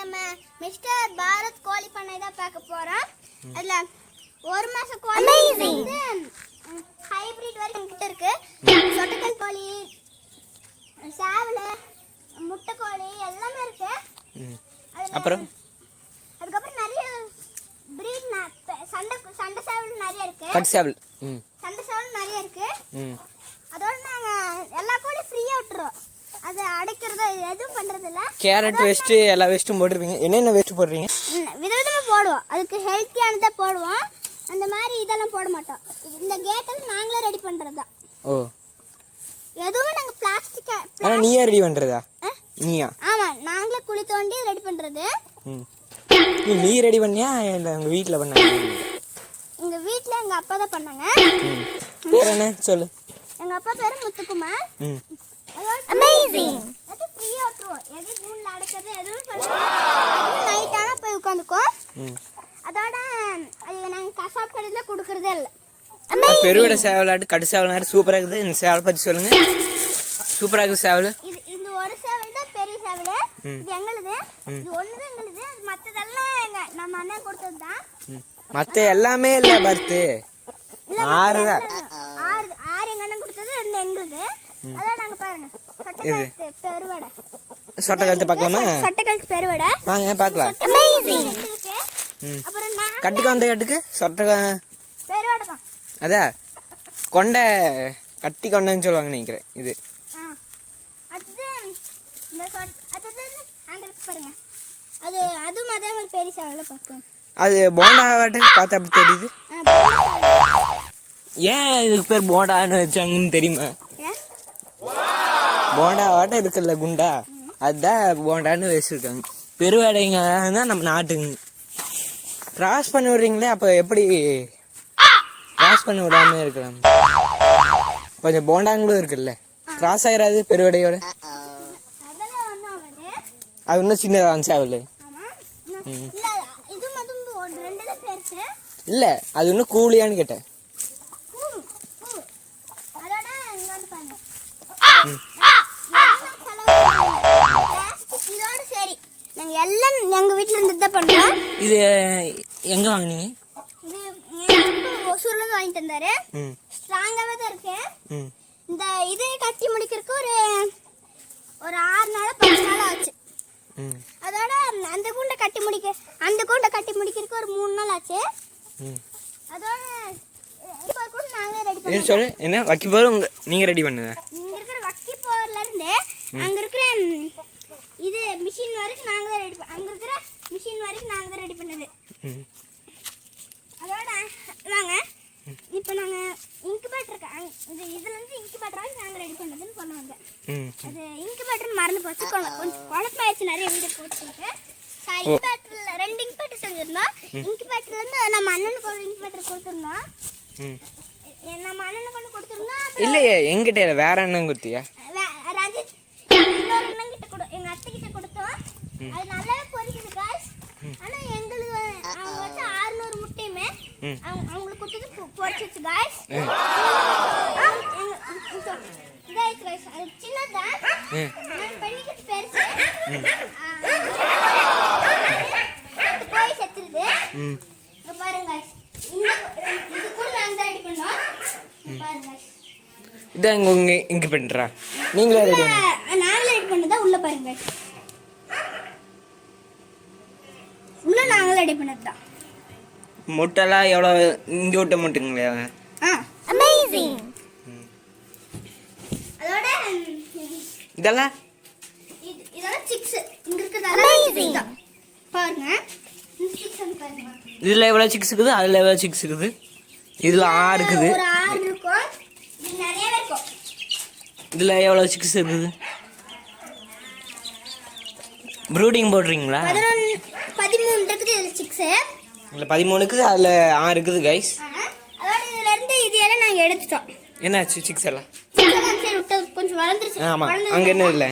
நம்ம மிஸ்டர் பாரத் கோழி பண்ணை தான் பார்க்க போறோம். அதுல ஒரு மாசம் கோழி வந்து ஹைபிரிட் வரைக்கும் கிட்ட இருக்கு. சொட்டக்கல் கோழி சேவல முட்டை கோழி எல்லாமே இருக்கு. அப்புறம்? அதுக்கப்புறம் நிறைய பிரீட் சண்டை சண்டை சேவல் நிறைய இருக்கு. கட் சேவல். சண்டை சேவல் நிறைய இருக்கு. அதோட நாங்க எல்லா கோழியும் ஃப்ரீயா விட்டுறோம். அது அடைக்கிறது எதுவும் பண்றது இல்ல கேரட் வேஸ்ட்டு எல்லா வேஸ்ட்டும் போட்டிருப்பீங்க என்னென்ன வேஸ்ட்டு போடுறீங்க? ம், விதவிதமா போடுவோம். அதுக்கு ஹெல்த்தியானதை போடுவோம். அந்த மாதிரி இதெல்லாம் போட மாட்டோம். இந்த கேட்டெல்லாம் நாங்களே ரெடி பண்றது தான் ஓ. எதுவும் நாங்க பிளாஸ்டிக் ஆனால் நீயே ரெடி பண்ணுறதா நீயா? ஆமா நாங்களே குழி தோண்டி ரெடி பண்றது. ம். நீ ரெடி பண்ணியா? இல்லை உங்கள் வீட்டில் பண்ணாங்க எங்க வீட்ல எங்க அப்பா தான் பண்ணாங்க. பேர் என்ன? சொல்லு. எங்க அப்பா பேரு முத்துக்குமார். அமேசிங் அது ஃப்ரீயா விட்டுருவோம் எது கூண்ல அடைக்கிறது எதுவும் பண்ணுவோம் நைட் ஆனா போய் உட்காந்துக்கோம் ம். அதோட அது நாங்க கசாப் கடையில கொடுக்கறதே இல்லை. பெருவிட சேவலாட்டு கடு சேவலாட்டு சூப்பராக இருக்குது. இந்த சேவலை பற்றி சொல்லுங்கள் சூப்பராக இருக்குது சேவல். இது இந்த ஒரு சேவல் தான் பெரிய சேவல். இது எங்களுது. இது ஒண்ணுதான் எங்களுது. மத்ததெல்லாம் எங்க நம்ம அண்ணன் கொடுத்தது தான் மற்ற எல்லாமே இல்லை பர்த்து ஆறு தான் ஆறு ஆறு எங்க அண்ணன் கொடுத்தது ரெண்டு எங்களுது. அதான் பெருவடை சொட்டை கழுத்து பார்க்கலாமா? பெருவடை. வாங்க பார்க்கலாம். கட்டுக்கு வந்த கட்டுக்கு சொட்டை க- பெருவடை தான். அதா கொண்டை கட்டி கொண்டைன்னு சொல்லுவாங்க நினைக்கிறேன் இது. அது அதுவும் அதே மாதிரி பெரிய சேவல பார்ப்போம். அது போண்டா வாட்டு பார்த்தா அப்படி தெரியுது? ஏன் இதுக்கு பேர் போண்டான்னு வச்சாங்கன்னு தெரியுமா? போண்டா வாட்டம் இருக்குல்ல குண்டா? அதுதான் போண்டான்னு வச்சிருக்காங்க. பெருவேடைங்க தான் நம்ம நாட்டுங்க கிராஸ் பண்ணி விடுறீங்களே அப்போ எப்படி கிராஸ் பண்ணி விடாம இருக்கலாம்? கொஞ்சம் போண்டாங்களும் இருக்குல்ல. கிராஸ் ஆயிராது பெருவேடையோட. அது இன்னும் சேவல் ஆமா இன்னும் இல்ல அது இன்னும் கூலியான்னு கேட்டேன். பூ சரி நாங்க எல்லாம் எங்க வீட்ல இருந்து தான் பண்றோம். இது எங்கே வாங்குனீங்க? இது எங்க அப்பா ஒசூர்ல இருந்து வாங்கி தந்தாரு. ம். ஸ்ட்ராங்காவே தான் இருக்கு. இந்த இது கட்டி முடிக்கிறதுக்கு ஒரு ஒரு ஆறு நாள் பத்து நாள் ஆச்சு. அதோட அந்த கூண்டை கட்டி முடிக்க அந்த கூண்டை கட்டி முடிக்கிறதுக்கு ஒரு மூணு நாள் ஆச்சு. அதோட இப்போ கூட நாங்களே ரெடி இது பண்ணோம் சொல்லு? என்ன? வைக்க உங்க நீங்கள் ரெடி பண்ணுங்க. இங்க இருக்கிற வக்கி போர்ல இருந்து அங்க மிஷின் வரைக்கும் நாங்க தான் ரெடி அங்க இருக்கிற மிஷின் வரைக்கும் நாங்க தான் ரெடி பண்ணது. அதோட வாங்க. இப்போ நாங்க இன்குபேட்டர் இது இதுல இருந்து இன்குபேட்டர் நாங்க ரெடி பண்ணதுன்னு பண்ணுவாங்க ம் அது இன்குபேட்டர் மறந்து போச்சு. கொஞ்சம் குழப்பாயிடுச்சு நிறைய வீடியோ போட்டுருக்கு இன்குபேட்டர்ல ரெண்டு இன்குபேட்டர் செஞ்சிருந்தோம். இன்குபேட்டர்ல இருந்து நம்ம அண்ணனுக்கு ஒரு இன்குபேட்டர் கொடுத்துருந்தோம். நம்ம அண்ணனுக்கு ஒன்று கொடுத்துருந்தோம். இல்லையே எங்கிட்ட வேற என்ன குத்தியா வே- ரஞ்சித் இன்னொரு அண்ணன் கிட்ட கொடு எங்க அத்தை கிட்ட கொடுத்தோம் அது நல்லாவே பொரிக்குது காய்ஸ் ஆனா எங்களுக்கு அவங்க வச்ச 600 முட்டையுமே அவங்களுக்கு கொடுத்தது பொரிச்சிச்சு காய்ஸ் ம். இதாயிடுச்சு காய்ஸ் அது சின்னதான் ம். நான் பண்ணிக்கிட்டு பெருசு. போய் செத்துருது. இங்க பாருங்க இது கூட தான் பண்ணோம். guys. இதான் இங்கே பண்ணுறா. நீங்களே ரெடி உள்ள, நாங்களே ரெடி பண்ணதா உள்ள பாருங்க guys. ரெடி பண்ணதுதான் முட்டைலாம் எவ்வளோ இங்கே விட்ட முட்டுங்களே? அமேசிங் அதோட இதெல்லாம்? இது இதெல்லாம் சிக்ஸ் இங்க இருக்கிறதெல்லாம் தான். பாருங்க. இதில் எவ்வளோ சிக்ஸ் இருக்குது? அதில் எவ்வளோ சிக்ஸ் இருக்குது? இதில் ஆறு இருக்குது. இதில் எவ்வளோ சிக்ஸ் இருக்குது? ப்ரூடிங் போடுறீங்களா? இதுல சிக்ஸ் பதிமூணுக்கு அதில் ஆறு இருக்குது கைஸ் அதோட இது எல்லாம் நாங்க எடுத்துட்டோம். என்னாச்சு சிக்ஸ் எல்லாம்? கொஞ்சம் வளர்ந்துருச்சு. ஆமாம் வளர்ந்ததுக்கு அங்கே என்ன இல்லை?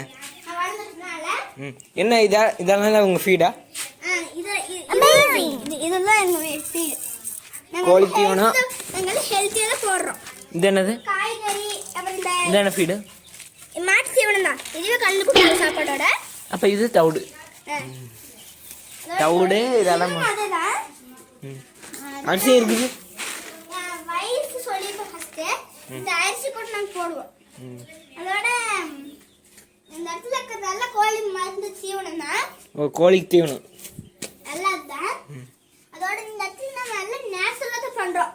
என்ன இதா இதெல்லாம் உங்கள் ஃபீடா ஆ, இது இது- இது- இதெல்லாம் எங்க feed. நாங்க கோழி healthy- தீவனம். நாங்க ஹெல்த்தியா தான் போடுறோம். இது என்னது? காய்கறி அப்புறம் இந்த இது என்ன ஃபீடு மாட்டு தீவனம் தான். இதுவே கல்லு சாப்பாடோட அப்போ இது தவிடு. ஆ. தவிடு இதெல்லாம். அரிசி இருக்குது. வயசு சொல்லியிருப்பேன் ஃபர்ஸ்ட் இந்த அரிசி கூட நாங்கள் போடுவோம். அதோட இந்த இடத்துல இருக்கிறதெல்லாம் கோழி மருந்து தீவனம் தான். ஓ கோழிக்கு தீவனம். எல்லாம் தான் அதோட இந்த இடத்துல நம்ம எல்லாம் நேச்சுரலாக தான் பண்ணுறோம்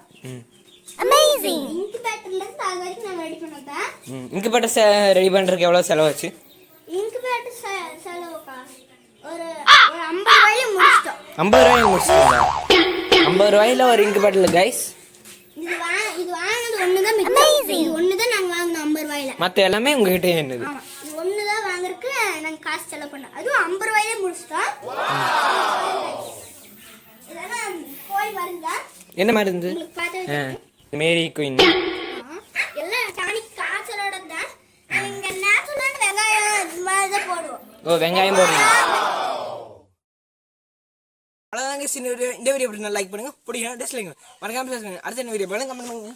அமேசிங் இன்குபேட்டர்ல இருந்து அது வரைக்கும் நம்ம ரெடி பண்ணோம் தான் செ ரெடி பண்ணுறதுக்கு எவ்வளோ செலவாச்சு இன்குபேட்டர் செலவுக்கா ஒரு ஒரு ஐம்பது ரூபாயில முடிச்சிட்டோம் ஐம்பது ரூபாய் முடிச்சுங்களா ஐம்பது ரூபாயில ஒரு இன்குபேட்டர் கைஸ் இது வா இது வாங்கினது ஒன்று தான் மிச்சம் இது ஒன்று தான் நாங்கள் வாங்கினோம் ஐம்பது ரூபாயில. மற்ற எல்லாமே உங்ககிட்ட என்னது? ஒன்று தான் வாங்குறதுக்கு நாங்கள் காசு செலவு பண்ணோம். அதுவும் ஐம்பது ரூபாயிலே முடிச்சிட்டோம். மருந்தா என்ன ஆ மேரி குயின். இங்கே வெங்காயம் போடுவோம். ஓ வெங்காயம் போடுங்க அவ்வளோதாங்க சின்ன வீடியோ. இந்த வீடியோ எப்படி லைக் பண்ணுங்க. பிடிக்கும் டிஸ்லைக் மறக்காம பேசுங்க அடுத்த வீடியோ? பண்ணுங்க கமெண்ட் பண்ணுங்க